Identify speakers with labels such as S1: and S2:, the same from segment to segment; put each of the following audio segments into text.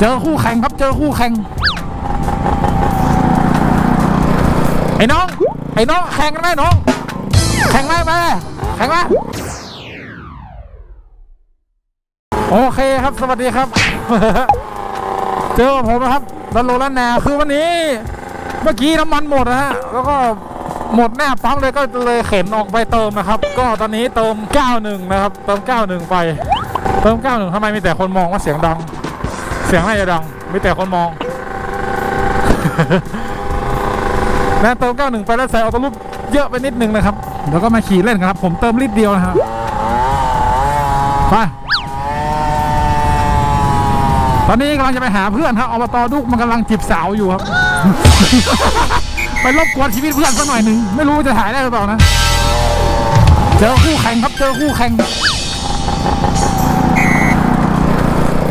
S1: เจอคู่แข่งครับ เจอคู่แข่ง ไอ้น้อง ไอ้น้อง แข่งกันไหมน้อง แข่งไหมไปแข่งไหมโอเคครับ สวัสดีครับ เจอผมนะครับดันโลลันนคือวันนี้ เมื่อกี้น้ำมันหมดนะฮะ แล้วก็หมดหน้าปั๊มเลยก็เลยเข็นออกไปเติมนะครับ ก็ตอนนี้เติม 91 นะครับ เติม 91 ไป เติม 91ทำไมมีแต่คนมองว่าเสียงดัง เสียงน่าจะดังมีแต่คนมองนะเติม91ไปแล้วใส่ออโต้รูปเยอะไปนิดนึงนะครับเดี๋ยวก็มาขี่เล่นกันครับ ผมเติมลิตรเดียวนะครับไปตอนนี้กำลังจะไปหาเพื่อนครับอบตดุกมันกำลังจีบสาวอยู่ครับ ไปรบกวนชีวิตเพื่อนสักหน่อยหนึ่งไม่รู้จะถ่ายได้หรือเปล่านะ เจอคู่แข่งครับเจอคู่แข่ง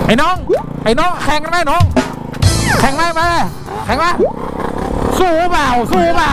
S1: ไอ้น้อง ไอ้น้องแข่งกันไหมน้อง แข่งไหมไปแข่งไหมสู้เปล่าสู้เปล่า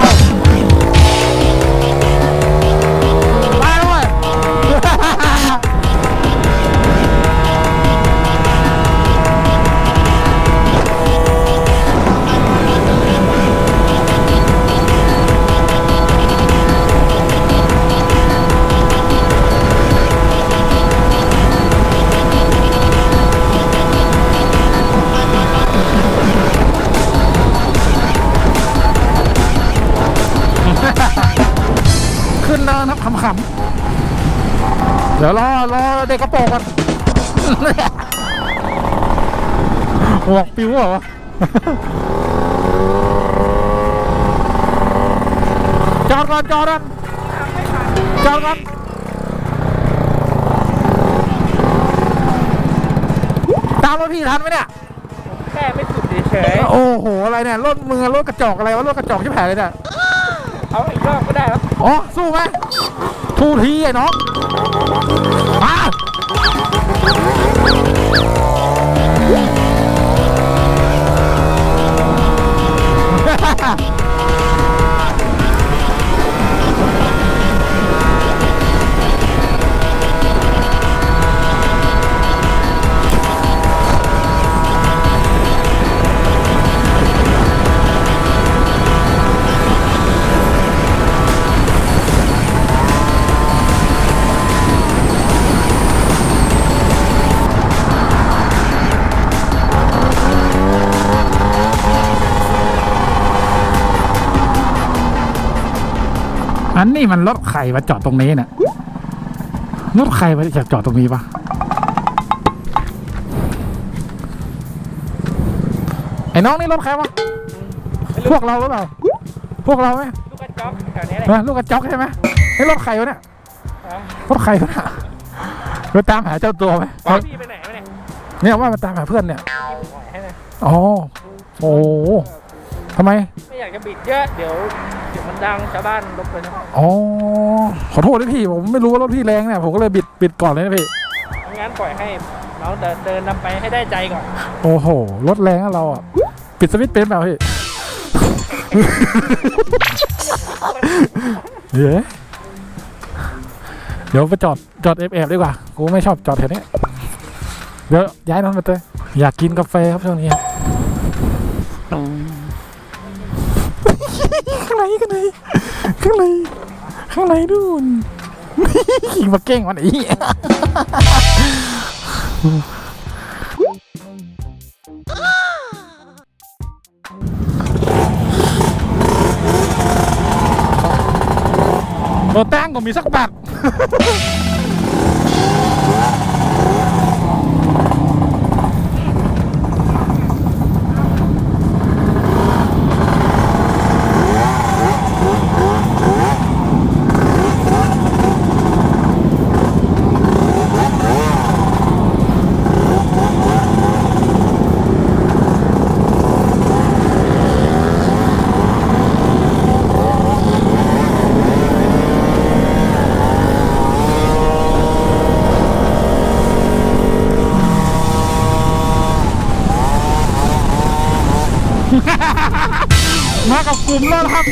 S1: หมวกปิวเหรอจอดก่อนจอดก่อนจอดก่อนตามรถพี่ทันไหมเนี่ย
S2: แค่ไม่สุดเฉย
S1: โอ้โหอะไรเนี่ยรถมือรถกระจอกอะไรวะรถกระจอกที่แผลเลยเนี่ย
S2: ๆเอาอีกรอบก็ได้ครับ
S1: อ๋อสู้ไหมทูทีไอ้น้อง มาอันนี้มันรถไข่มาจอดตรงนี้เนี่ยรถไข่มาอยากจอดตรงนี้ปะไอ้น้องนี่รถใครวะพวกเราหรือเปล่าพวกเราไหม
S2: ลูกกระจอกแถวนี้แหละ
S1: เออลูกกระจอกใช่ไหมไอ้รถใครวะเนี่ยรถใครวะเนี่ยไปตามหาเจ้าตัวไหม
S2: ปล่อยพี่ไปไหนไปเนี่ย
S1: เนี่ยว่ามาตามหาเพื่อนเนี่ย
S2: พี่ผมปล่อยให้นะ
S1: อ๋อโอ้โห ทำไม
S2: ไม่อยากจะบิดเยอะเดี๋ยวเดี๋ยวมันดังชาวบ้านรบกวนนะ
S1: อ๋อ ขอโทษด้วยพี่ ผมไม่รู้ว่ารถพี่แรงเนี่ย ผมก็เลยบิดบิดก่อนเลยนะพี่
S2: งั้นปล่อยให้น้องเดินเดินนำไปให้ได้ใจก่อน
S1: โอ้โห รถแรงอะเราอะ ปิดสวิตช์เป็นเปล่าพี่เดี๋ยวเดี๋ยวไปจอดจอดเอฟเอฟดีกว่า กูไม่ชอบจอดแถวนี้ เดี๋ยวย้ายนั่นมาเตยอยากกินกาแฟครับช่วงนี้ข้างในข้างในข้างในข้างในดูนขี่มาเก้งวันนี้โนแต้งก็มีสักบัตร มากับกลุ่มรถครับ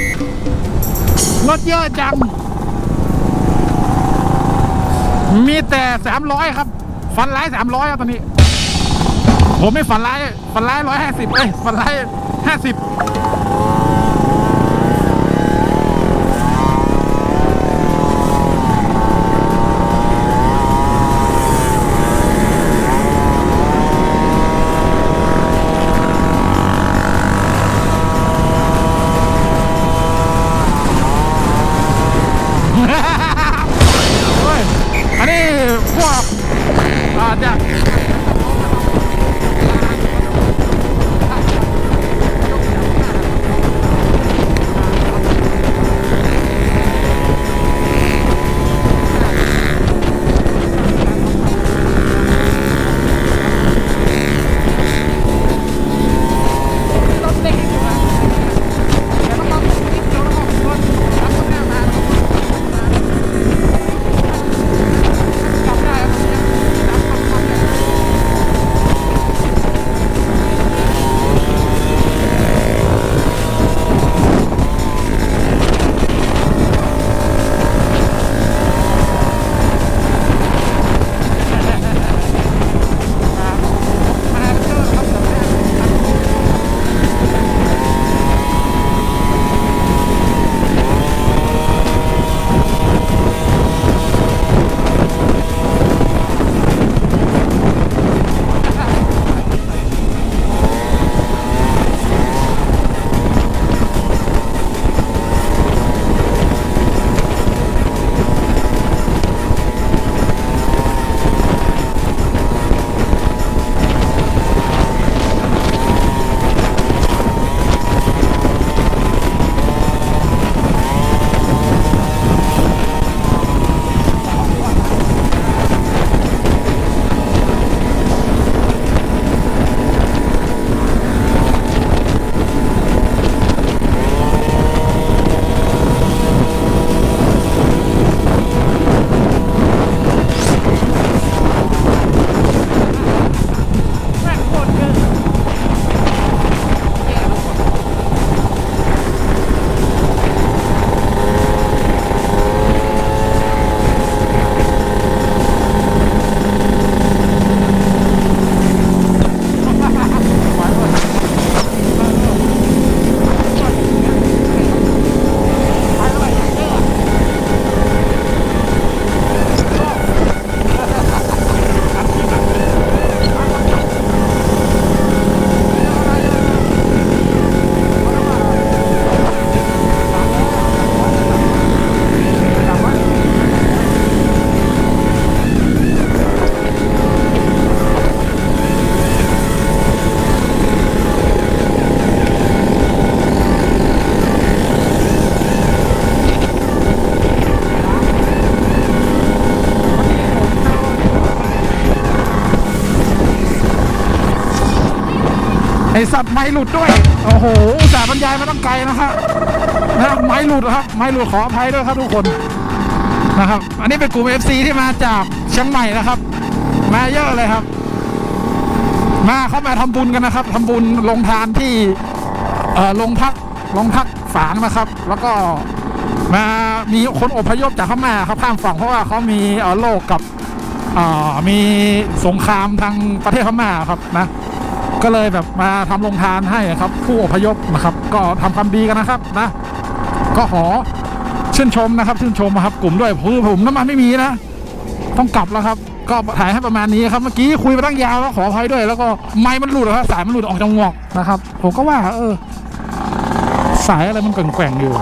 S1: รถเยอะจัง มีแต่สามร้อยครับฟันร้ายสามร้อยครับตอนนี้ ผมไม่ฝันร้ายฝันร้ายร้อยห้าสิบเอ้ยฝันร้ายห้าสิบ
S2: ไอ
S1: สัตว์ไม้หลุดด้วย โอ้โหสาบรรยายมาตั้งไกลนะครับนะไม้หลุดครับ ไม้หลุดขออภัยด้วยครับทุกคนนะครับ อันนี้เป็นกลุ่ม FC ที่มาจากเชียงใหม่นะครับ มาเยอะเลยครับ มาเข้ามาทำบุญกันนะครับทำบุญลงทานที่เอ่อลงพักลงพักฝางนะครับ แล้วก็มามีคนอพยพจากพม่าครับข้ามฝั่งเพราะว่าเขามีเอ่อโลกกับเอ่อมีสงครามทางประเทศพม่าครับนะ ก็เลยแบบมาทำโรงทานให้ครับ ผู้อพยพนะครับ ก็ทำความดีกันนะครับนะ ก็ขอชื่นชมนะครับ ชื่นชมนะครับ กลุ่มด้วยคือผมน้ำมันไม่มีนะ ต้องกลับแล้วครับ ก็ถ่ายให้ประมาณนี้ครับ เมื่อกี้คุยไปตั้งยาวแล้วขออภัยด้วย แล้วก็ไม้มันหลุดครับสายมันหลุดออกจากหมวกนะครับ ผมก็ว่า เออ สายอะไรมันแกว่งๆอยู่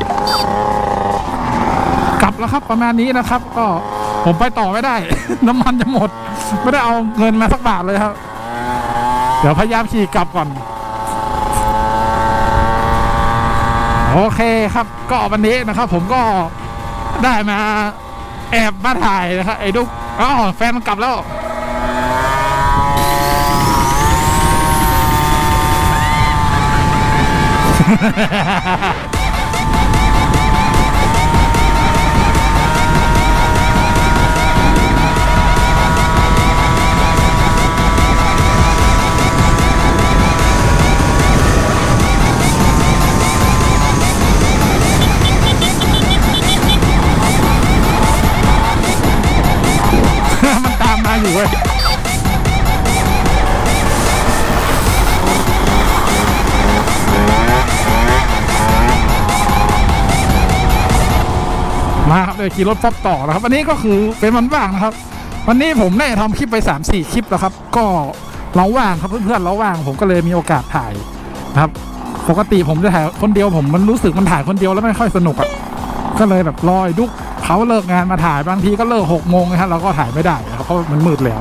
S1: กลับแล้วครับประมาณนี้นะครับ ก็ผมไปต่อไม่ได้ น้ำมันจะหมด ไม่ได้เอาเงินมาสักบาทเลยครับ เดี๋ยวพยายามขี่กลับก่อน โอเคครับก็วันนี้นะครับ ผมก็ได้มาแอบมาถ่ายนะครับไอ้ดุกอ๋อแฟนมันกลับแล้วฮ่าฮ่าฮ่าาอยู่เว้ยมาครับเลยขี่รถป๊อปต่อนะครับอันนี้ก็คือเป็นวันว่างนะครับ วันนี้ผมได้ทำคลิปไป 3 4 คลิปแล้วครับ ก็เราว่างครับเพื่อนๆเราว่างผมก็เลยมีโอกาสถ่ายนะครับปกติผมจะถ่ายคนเดียวผมมันรู้สึกมันถ่ายคนเดียวแล้วไม่ค่อยสนุกอะ่ะก็เลยแบบลอยดุก เขาเลิกงานมาถ่ายบางทีก็เลิกหกโมงนะฮะเราก็ถ่ายไม่ได้เพราะมันมืดแล้ว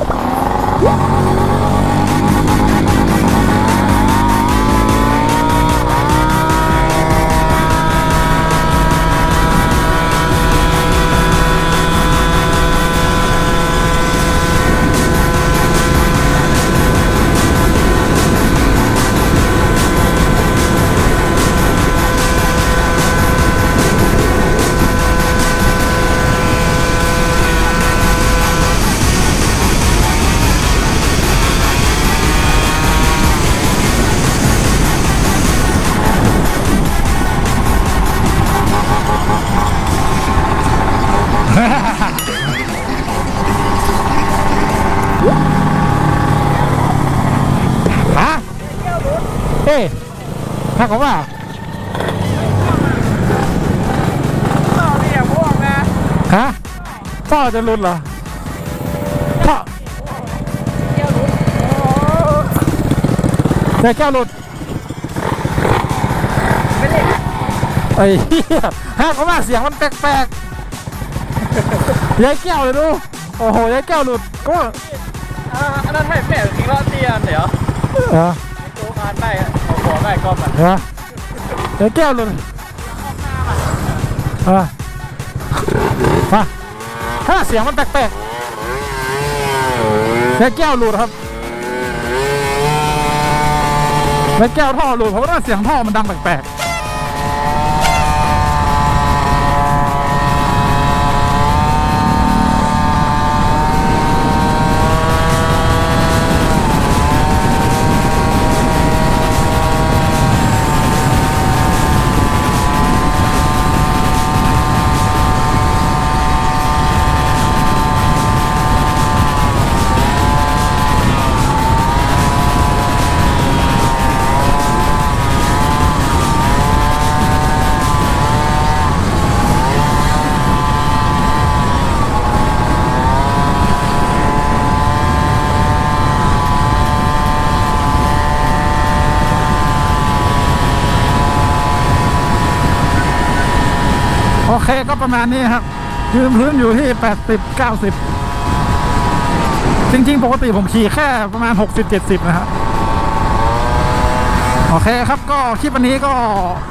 S1: ถ้าเขาว่า
S2: ต่อเนี่ยพวกนะ
S1: ฮะพ่อจะหลุดเหรอพ่อ
S2: เที่ยวรู้
S1: ยายแก้วหลุด
S2: ไม่เล่น
S1: ไอ้เหี้ยฮะเขาว่าเสียงมันแปลกๆยายแก้วเลยดู โอ้โหยายแก้วหลุดก็
S2: อ่าอันนั้นไม่แปลกจริงแล้วเตียนเดี๋ยว
S1: เออ
S2: โจคานได้อะขอขอ ไม่ก็มัน
S1: เออยายแก้วหลุดเออมาถ้าเสียงมันแปลกๆยายแก้วหลุดครับแม่แก้วท่อหลุดเพราะว่าเสียงท่อมันดังแปลก เคก็ประมาณนี้ครับยืนพื้นอยู่ที่ 80 90 จริง ๆ ปกติผมขี่แค่ประมาณ 60 70 นะครับโอเคครับก็คลิปวันนี้ก็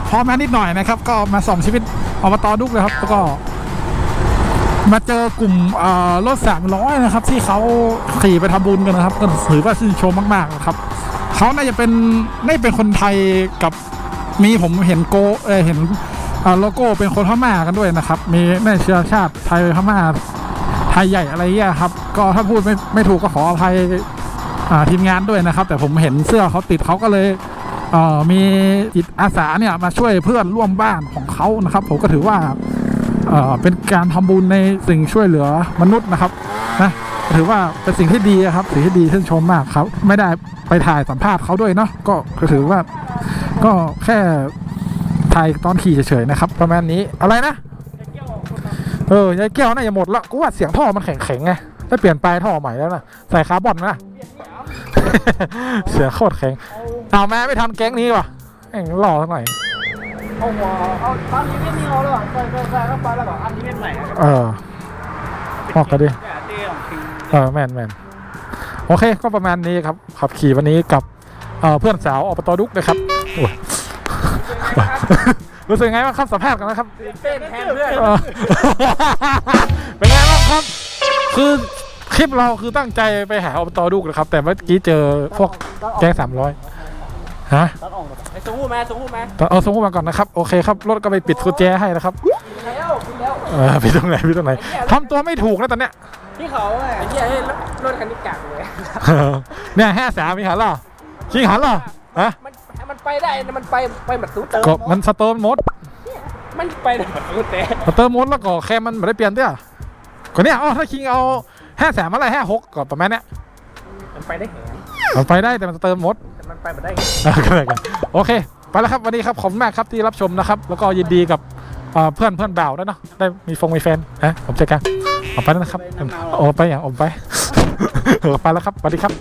S1: พอมานิดหน่อยนะครับ ก็มาส่องชีวิตอบตดุกเลยครับแล้วก็มาเจอกลุ่มรถสามร้อยนะครับ ที่เขาขี่ไปทำบุญกันนะครับ ก็ถือว่าชื่นชมมาก ๆ นะครับ เขาน่าจะเป็นไม่เป็นคนไทยกับมีผมเห็นโกเออเห็น โลโก้เป็นคนพม่ากันด้วยนะครับ มีแม่เชื้อชาติไทยพม่าไทยใหญ่อะไรเงี้ยครับ ก็ถ้าพูดไม่ไม่ถูกก็ขออภัยทีมงานด้วยนะครับ แต่ผมเห็นเสื้อเขาติดเขาก็เลยเมีจิตอาสาเนี่ยมาช่วยเพื่อนร่วมบ้านของเขานะครับ ผมก็ถือว่าเป็นการทำบุญในสิ่งช่วยเหลือมนุษย์นะครับนะถือว่าเป็นสิ่งที่ดีครับสิ่งที่ดีชื่นชมมากครับ ไม่ได้ไปถ่ายสัมภาษณ์เขาด้วยเนาะก็ถือว่าก็แค่ ถ่ายตอนขี่เฉยๆนะครับประมาณนี้อะไรนะเออยายแก้วน่าจะหมดละกูว่าเสียงท่อมันแข็งๆไงได้เปลี่ยนปลายท่อใหม่แล้วนะใส่คาร์บอนนะเสียงโคตรแข็งเอาแม่ไม่ทันแก๊งนี้ว่ะแม่งหล่อสักหน่อย
S2: เอาหัวเอาตอนนี้ไม่มีเราแล้วใส่ใส่ใส่เข้าไปแล้วก็อันนี้เป็นใหม่
S1: เออออกกันดิ
S2: แต่เตี้ยของคิง
S1: เออแมนแมนโอเคก็ประมาณนี้ครับขับขี่วันนี้กับเอ่อเพื่อนสาวอบตดุกนะครับโอ้ย รู้สึกไงบ้างครับสัมภาษณ์กันนะครับ
S2: เต้นแทนเพื่อน
S1: เออเป็นไงบ้างครับ คือคลิปเราคือตั้งใจไปหาอบตดุกนะครับ แต่เมื่อกี้เจอพวกแก๊งสามร้อยฮะ
S2: ตัดออกไอ้สมูแม่สมูแม่
S1: เอาสมมติมาก่อนนะครับ โอเคครับ รถก็ไปปิดกุญแจให้นะครับ
S2: แล้วคุณแล้ว
S1: เออปิดตรงไหนปิดตรงไหนทำตัวไม่ถูกนะตอนเนี้ย
S2: ที่เขาไอ้เหี้ยเฮ้ยรถคันนี้กักเลย
S1: เนี่ยห้าสามมีหันเหรอชิงหันเหรอฮะ
S2: มัน มันไปได้มันไปไปแบบตู้เติม
S1: ก็มันสเตอร์มด
S2: มันไปได้แบบตู้เติม
S1: สเตอร์มดแล้วก็แค่มันไม่ได้เปลี่ยนเด้อก็เนี่ยอ๋อถ้าคิงเอาห้าแสนอะไรห้าหกก็ประมาณเนี้ย
S2: มันไปได้ไง
S1: มันไปได้แต่มันสเตอร์มด
S2: แต่มันไปแบบได้ไง
S1: อะก็เลยกันโอเค ไปแล้วครับวันนี้ครับขอบคุณมากครับที่รับชมนะครับ แล้วก็ยินดีกับเอ่อเพื่อนเพื่อนบ่าวด้วยเนาะได้มีฟงมีแฟนนะผมเจอกันออกไปแล้วนะครับโอ้ไปอย่างออกไปเออไปแล้วครับสวัสดีครับ